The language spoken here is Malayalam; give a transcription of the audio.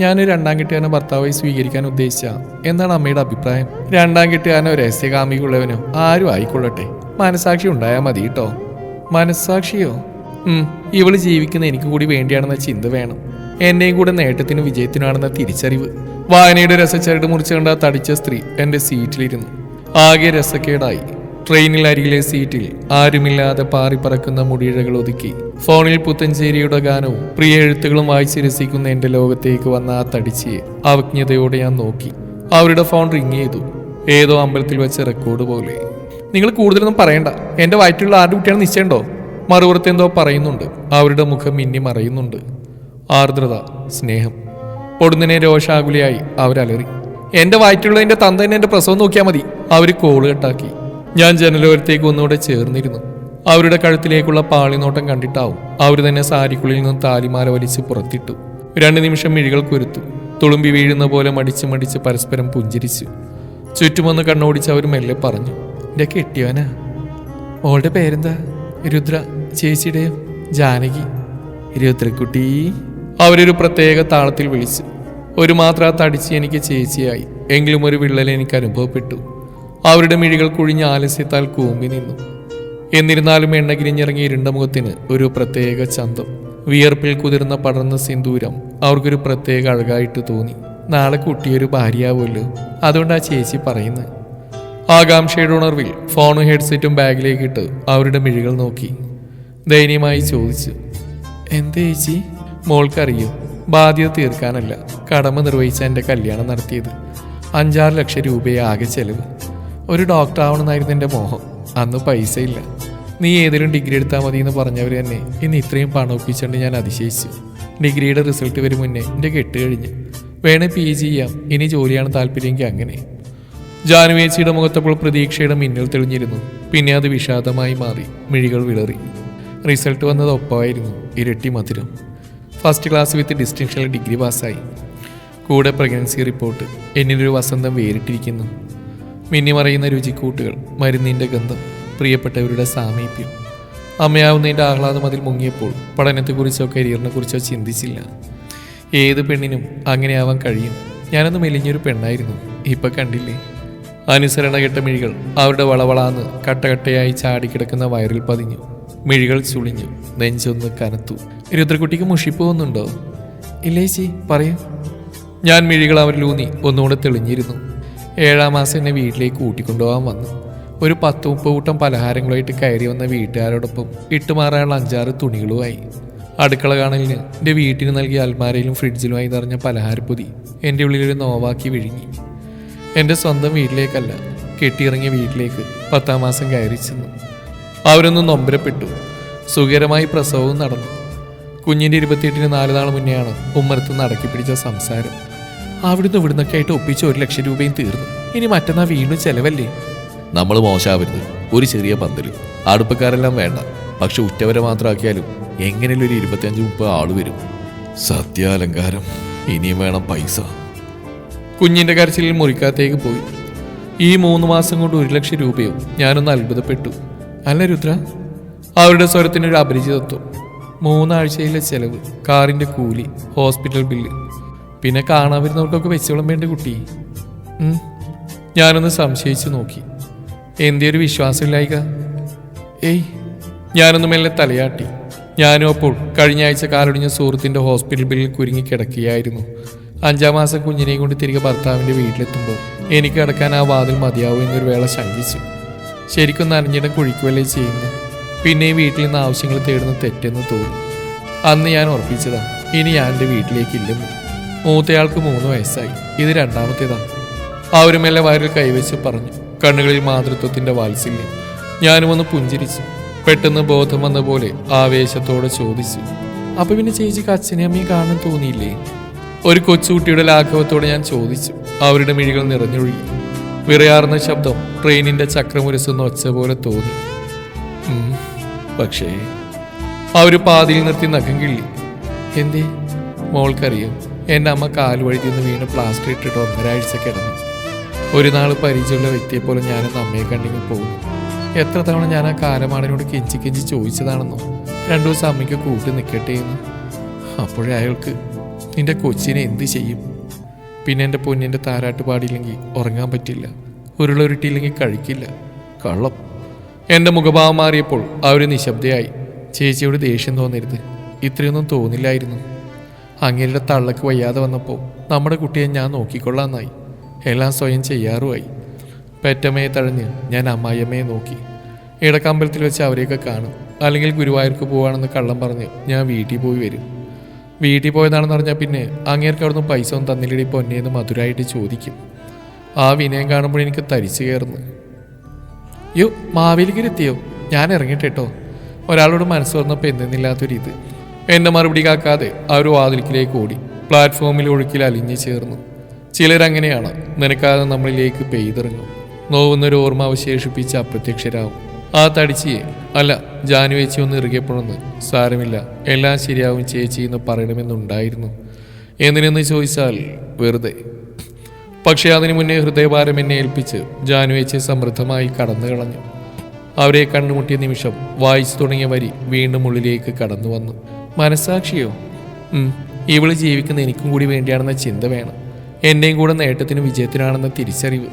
ഞാൻ രണ്ടാം കെട്ടുകാരനെ ഭർത്താവായി സ്വീകരിക്കാൻ ഉദ്ദേശിച്ച എന്നാണ് അമ്മയുടെ അഭിപ്രായം. രണ്ടാം കെട്ടുകാരനോ രഹസ്യകാമികളുള്ളവനോ ആരും ആയിക്കൊള്ളട്ടെ. മനസാക്ഷി ഉണ്ടായാൽ മതി കേട്ടോ മനസാക്ഷിയോ? ഇവൾ ജീവിക്കുന്ന എനിക്ക് കൂടി വേണ്ടിയാണെന്ന ചിന്ത വേണം. എന്നെയും കൂടെ നേട്ടത്തിനും വിജയത്തിനാണെന്ന തിരിച്ചറിവ്. വായനയുടെ രസച്ചരട് മുറിച്ചുകൊണ്ട് തടിച്ച സ്ത്രീ എന്റെ സീറ്റിലിരുന്നു. ആകെ രസക്കേടായി. ട്രെയിനിൽ അരികിലെ സീറ്റിൽ ആരുമില്ലാതെ പാറിപ്പറക്കുന്ന മുടിയിഴകൾ ഒതുക്കി. ഫോണിൽ പുത്തഞ്ചേരിയുടെ ഗാനവും പ്രിയ എഴുത്തുകളും വായിച്ച് രസിക്കുന്ന എന്റെ ലോകത്തേക്ക് വന്ന ആ തടിച്ചിയെ അവജ്ഞതയോടെ ഞാൻ നോക്കി. അവരുടെ ഫോൺ റിങ് ചെയ്തു. ഏതോ അമ്പലത്തിൽ വെച്ച റെക്കോർഡ് പോലെ. നിങ്ങൾ കൂടുതലൊന്നും പറയണ്ട. എന്റെ വയറ്റിലുള്ള ആരുടെ കുട്ടിയാണ് നിശ്ചയണ്ടോ മറുപുറത്ത് എന്തോ പറയുന്നുണ്ട്. അവരുടെ മുഖം മിന്നി മറയുന്നുണ്ട്. ആർദ്രത സ്നേഹം. പൊടുന്നനെ രോഷാകുലിയായി അവരലറി. എന്റെ വയറ്റിലുള്ളതിന്റെ തന്ത തന്നെ എന്റെ പ്രസവം നോക്കിയാൽ മതി. അവർ കോൾ കെട്ടാക്കി. ഞാൻ ജനലോരത്തേക്ക് ഒന്നുകൂടെ ചേർന്നിരുന്നു. അവരുടെ കഴുത്തിലേക്കുള്ള പാളിനോട്ടം കണ്ടിട്ടാവും അവർ തന്നെ സാരിക്കുള്ളിൽ നിന്ന് താലിമാല വലിച്ച് പുറത്തിട്ടു. രണ്ടു നിമിഷം മിഴികൾ കുരുത്തു. തുളുമ്പി വീഴുന്ന പോലെ മടിച്ച് മടിച്ച് പരസ്പരം പുഞ്ചിരിച്ചു. ചുറ്റുമൊന്ന് കണ്ണോടിച്ച് അവർ മെല്ലെ പറഞ്ഞു എന്റെ കെട്ടിയവനാ ഓളുടെ പേരെന്താ? രുദ്ര ചേച്ചിയുടെ ജാനകി? രുദ്രക്കുട്ടി. അവരൊരു പ്രത്യേക താളത്തിൽ വിളിച്ചു. ഒരു മാത്ര തടിച്ച് എനിക്ക് ചേച്ചിയായി. എങ്കിലും ഒരു വിള്ളൽ എനിക്ക് അനുഭവപ്പെട്ടു. അവരുടെ മിഴികൾ കുഴിഞ്ഞ ആലസ്യത്താൽ കൂമ്പി നിന്നു. എന്നിരുന്നാലും എണ്ണകിരിഞ്ഞിറങ്ങിയ ഇരുണ്ട മുഖത്തിന് ഒരു പ്രത്യേക ചന്തം. വിയർപ്പിൽ കുതിർന്ന പടർന്ന സിന്ദൂരം അവർക്കൊരു പ്രത്യേക അഴകായിട്ട് തോന്നി. നാളെ കുട്ടിയൊരു ഭാര്യയാവുമല്ലോ ആ ചേച്ചി പറയുന്നത് ആകാംക്ഷയുടെ ഉണർവിൽ ഫോണും ഹെഡ്സെറ്റും ബാഗിലേക്കിട്ട് അവരുടെ മിഴികൾ നോക്കി. ദയനീയമായി ചോദിച്ചു എന്തേ ചേച്ചി? മോൾക്കറിയോ ബാധ്യത തീർക്കാനല്ല. കടമ നിർവഹിച്ച എന്റെ കല്യാണം നടത്തിയത്. അഞ്ചാറ് ലക്ഷം രൂപയെ ആകെ ചെലവ്. ഒരു ഡോക്ടർ ആവണമെന്നായിരുന്നു എന്റെ മോഹം. അന്ന് പൈസ ഇല്ല നീ ഏതെങ്കിലും ഡിഗ്രി എടുത്താൽ മതി എന്ന് പറഞ്ഞവർ തന്നെ ഇന്ന് ഇത്രയും പണം ഒപ്പിച്ചുകൊണ്ട് ഞാൻ അതിശയിച്ചു. ഡിഗ്രിയുടെ റിസൾട്ട് വരും മുന്നേ എന്റെ കെട്ട് കഴിഞ്ഞു. വേണേ പി ജി ചെയ്യാം. ഇനി ജോലിയാണ് താല്പര്യമെങ്കിൽ അങ്ങനെ. ജാനുവേച്ചിയുടെ മുഖത്തപ്പോൾ പ്രതീക്ഷയുടെ മിന്നൽ തെളിഞ്ഞിരുന്നു. പിന്നെ അത് വിഷാദമായി മാറി. മിഴികൾ വിളറി. റിസൾട്ട് വന്നത് ഒപ്പമായിരുന്നു ഇരട്ടി മധുരം. ഫസ്റ്റ് ക്ലാസ് വിത്ത് ഡിസ്റ്റിങ്ഷനിൽ ഡിഗ്രി പാസ്സായി. കൂടെ പ്രഗ്നൻസി റിപ്പോർട്ട് എന്നിലൊരു വസന്തം വേറിട്ടിരിക്കുന്നു. മിന്നിമറയുന്ന രുചിക്കൂട്ടുകൾ മരുന്നിന്റെ ഗന്ധം പ്രിയപ്പെട്ടവരുടെ സാമീപ്യം. അമ്മയാവുന്നതിന്റെ ആഹ്ലാദം അതിൽ മുങ്ങിയപ്പോൾ പഠനത്തെക്കുറിച്ചോ കരിയറിനെ കുറിച്ചോ ചിന്തിച്ചില്ല. ഏത് പെണ്ണിനും അങ്ങനെയാവാൻ കഴിയും. ഞാനൊന്ന് മെലിഞ്ഞൊരു പെണ്ണായിരുന്നു. ഇപ്പം കണ്ടില്ലേ? അനുസരണ കെട്ട മിഴികൾ അവരുടെ വളവളാന്ന് കട്ടകട്ടയായി ചാടിക്കിടക്കുന്ന വയറിൽ പതിഞ്ഞു. മിഴികൾ ചുളിഞ്ഞു നെഞ്ചൊന്ന് കനത്തു. രുദ്രക്കുട്ടിക്ക് മുഷിപ്പ് പോകുന്നുണ്ടോ ഇല്ലേച്ചി പറയൂ. ഞാൻ മിഴികൾ അവരിലൂന്നി ഒന്നുകൂടെ തെളിഞ്ഞിരുന്നു. ഏഴാം മാസം എന്നെ വീട്ടിലേക്ക് കൂട്ടിക്കൊണ്ടുപോകാൻ വന്നു. ഒരു പത്ത് മുപ്പത് കൂട്ടം പലഹാരങ്ങളുമായിട്ട് കയറി വന്ന വീട്ടുകാരോടൊപ്പം ഇട്ടുമാറാനുള്ള അഞ്ചാറ് തുണികളുമായി. അടുക്കള കാണലിന് എന്റെ വീട്ടിന് നൽകിയ അൽമാരയിലും ഫ്രിഡ്ജിലുമായി നിറഞ്ഞ പലഹാരപ്പൊതി എന്റെ ഉള്ളിലൊരു നോവാക്കി വിഴുങ്ങി. എന്റെ സ്വന്തം വീട്ടിലേക്കല്ല കെട്ടിയിറങ്ങിയ വീട്ടിലേക്ക് പത്താം മാസം കയറി ചെന്നു. അവരൊന്ന് നൊമ്പരപ്പെട്ടു. സുഖകരമായി പ്രസവവും നടന്നു. കുഞ്ഞിന്റെ ഇരുപത്തിയെട്ടിന് നാല് നാൾ മുന്നെയാണ് ഉമ്മരത്ത് നടക്കി പിടിച്ച സംസാരം. അവിടുന്ന് ഇവിടുന്നൊക്കെ ആയിട്ട് ഒപ്പിച്ച് ഒരു ലക്ഷം രൂപയും തീർന്നു. ഇനി മറ്റന്നാ വീണ്ടും ചെലവല്ലേ? നമ്മൾ മോശാവരുത് ഒരു ചെറിയ പന്തൽ. അടുപ്പക്കാരെല്ലാം വേണ്ട. പക്ഷെ ഉറ്റവരെ മാത്രമാക്കിയാലും എങ്ങനെയും ഒരു ഇരുപത്തിയഞ്ച് മുപ്പത് ആൾ വരും. സത്യാലങ്കാരം. ഇനിയും വേണം പൈസ. കുഞ്ഞിന്റെ കരച്ചിലിൽ മുറിക്കകത്തേക്ക് പോയി. ഈ മൂന്ന് മാസം കൊണ്ട് ഒരു ലക്ഷം രൂപയും ഞാനൊന്ന് അത്ഭുതപ്പെട്ടു. അല്ല രുദ്ര അവരുടെ സ്വരത്തിനൊരു അപരിചിതത്വം. മൂന്നാഴ്ചയിലെ ചെലവ് കാറിന്റെ കൂലി ഹോസ്പിറ്റൽ ബില്ല്. പിന്നെ കാണാൻ വരുന്നവർക്കൊക്കെ വെച്ചോളം വേണ്ട കുട്ടി. ഞാനൊന്ന് സംശയിച്ചു നോക്കി. എന്തിയൊരു ഒരു വിശ്വാസമില്ലായിക? ഏയ് ഞാനൊന്ന് മെല്ലെ തലയാട്ടി. ഞാനും അപ്പോൾ കഴിഞ്ഞ ആഴ്ച കാലൊടിഞ്ഞ സുഹൃത്തിന്റെ ഹോസ്പിറ്റൽ ബില്ലിൽ കുരുങ്ങി കിടക്കുകയായിരുന്നു. അഞ്ചാം മാസം കുഞ്ഞിനെയും കൊണ്ട് തിരികെ ഭർത്താവിന്റെ വീട്ടിലെത്തുമ്പോൾ എനിക്ക് കിടക്കാൻ ആ വാതിൽ മതിയാവും എന്നൊരു വേള ശങ്കിച്ചു. ശരിക്കും നനഞ്ഞിടം കുഴിക്കുവല്ലേ ചെയ്യുന്നു പിന്നെ ഈ വീട്ടിൽ നിന്ന് ആവശ്യങ്ങൾ തേടുന്ന തെറ്റെന്ന് തോന്നി. അന്ന് ഞാൻ ഉറപ്പിച്ചതാണ് ഇനി ഞാൻ എന്റെ വീട്ടിലേക്കില്ലെന്ന്. മൂത്തയാൾക്ക് മൂന്ന് വയസ്സായി. ഇത് രണ്ടാമത്തേതാണ്. അവരുമെല്ലെ വയറിൽ കൈവച്ച് പറഞ്ഞു കണ്ണുകളിൽ മാതൃത്വത്തിന്റെ വാത്സല്യം. ഞാനും ഒന്ന് പുഞ്ചിരിച്ചു. പെട്ടെന്ന് ബോധം വന്ന പോലെ ആവേശത്തോടെ ചോദിച്ചു അപ്പൊ പിന്നെ ചേച്ചിക്ക് അച്ഛനെയും അമ്മയും കാണാൻ തോന്നിയില്ലേ? ഒരു കൊച്ചുകുട്ടിയുടെ ലാഘവത്തോടെ ഞാൻ ചോദിച്ചു അവരുടെ മിഴികൾ നിറഞ്ഞൊഴുകി. വിറയാർന്ന ശബ്ദം ട്രെയിനിന്റെ ചക്രമുരസുന്ന ഒച്ച പോലെ തോന്നി. പക്ഷേ അവർ പാതിയിൽ നിർത്തി നഖം കിള്ളി. എന്തേ? മോൾക്കറിയാം. എന്റെ അമ്മ കാൽ വഴുതി നിന്ന് വീണ് പ്ലാസ്റ്റർ ഇട്ടിട്ട് ഒന്നരാഴ്ച കിടന്നു. ഒരു നാൾ പരിചയമുള്ള വ്യക്തിയെപ്പോലെ ഞാനെന്ന് അമ്മയെ കണ്ടെങ്കിൽ പോകുന്നു എത്ര തവണ ഞാൻ ആ കാലമാടനോട് കിഞ്ചി കിഞ്ചി ചോദിച്ചതാണെന്നോ? രണ്ടു ദിവസം അമ്മയ്ക്ക് കൂട്ടി നിൽക്കട്ടെ എന്ന്. അപ്പോഴേ അയാൾക്ക് നിന്റെ കൊച്ചിനെ എന്ത് ചെയ്യും? പിന്നെ എന്റെ പൊന്നിന്റെ താരാട്ട് പാടിയില്ലെങ്കിൽ ഉറങ്ങാൻ പറ്റില്ല. ഉരുളൊരുട്ടിയില്ലെങ്കിൽ കഴിക്കില്ല. കള്ളം. എന്റെ മുഖഭാവം മാറിയപ്പോൾ ആ ഒരു നിശബ്ദയായി. ചേച്ചിയോട് ദേഷ്യം തോന്നരുത്. ഇത്രയൊന്നും തോന്നില്ലായിരുന്നു. അങ്ങേരുടെ തള്ളക്ക് വയ്യാതെ വന്നപ്പോൾ നമ്മുടെ കുട്ടിയെ ഞാൻ നോക്കിക്കൊള്ളാന്നായി എല്ലാം സ്വയം ചെയ്യാറുമായി. പെറ്റമ്മയെ തഴഞ്ഞ് ഞാൻ അമ്മായിയമ്മയെ നോക്കി. ഇടക്കമ്പലത്തിൽ വെച്ച് അവരെയൊക്കെ കാണും. അല്ലെങ്കിൽ ഗുരുവായൂർക്ക് പോവാണെന്ന് കള്ളം പറഞ്ഞ് ഞാൻ വീട്ടിൽ പോയി വരും. വീട്ടിൽ പോയതാണെന്ന് പറഞ്ഞാൽ പിന്നെ അങ്ങേർക്ക് അവിടുന്ന് പൈസ ഒന്നും തന്നില്ലടി പൊന്നേന്ന് മധുരമായിട്ട് ചോദിക്കും. ആ വിനയം കാണുമ്പോൾ എനിക്ക് തരിച്ചു കയറുന്നു. യോ മാവേലിക്കരെത്തിയോ? ഞാൻ ഇറങ്ങിയിട്ടോ ഒരാളോട് മനസ്സ് വന്നപ്പോൾ എന്തെന്നില്ലാത്തൊരിത്. എന്നെ മറുപടി കാക്കാതെ ആ ഒരു വാതിൽക്കിലേക്ക് ഓടി പ്ലാറ്റ്ഫോമിൽ ഒഴുക്കിൽ അലിഞ്ഞു ചേർന്നു. ചിലരങ്ങനെയാണ് നിനക്കാതെ നമ്മളിലേക്ക് പെയ്തിറങ്ങും നോവുന്നൊരു ഓർമ്മ അവശേഷിപ്പിച്ച് അപ്രത്യക്ഷരാകും ആ തടിച്ചിയെ അല്ല ജാനു ചേച്ചി ഒന്ന് ഇറുകിയപ്പോഴൊന്ന് സാരമില്ല എല്ലാം ശരിയാവും ചേച്ചി എന്ന് പറയണമെന്നുണ്ടായിരുന്നു. എന്തിനെന്ന് ചോദിച്ചാൽ വെറുതെ. പക്ഷേ അതിനു മുന്നേ ഹൃദയഭാരം എന്നെ ഏൽപ്പിച്ച് ജാനുവേച്ചെ സമൃദ്ധമായി കടന്നു കളഞ്ഞു അവരെ കണ്ടുമുട്ടിയ നിമിഷം വായിച്ചു തുടങ്ങിയ വരി വീണ്ടും ഉള്ളിലേക്ക് കടന്നു വന്നു. മനസാക്ഷിയോ ഇവൾ ജീവിക്കുന്ന എനിക്കും കൂടി വേണ്ടിയാണെന്ന ചിന്ത വേണം. എന്റെയും കൂടെ നേട്ടത്തിനും വിജയത്തിനാണെന്ന തിരിച്ചറിവ്.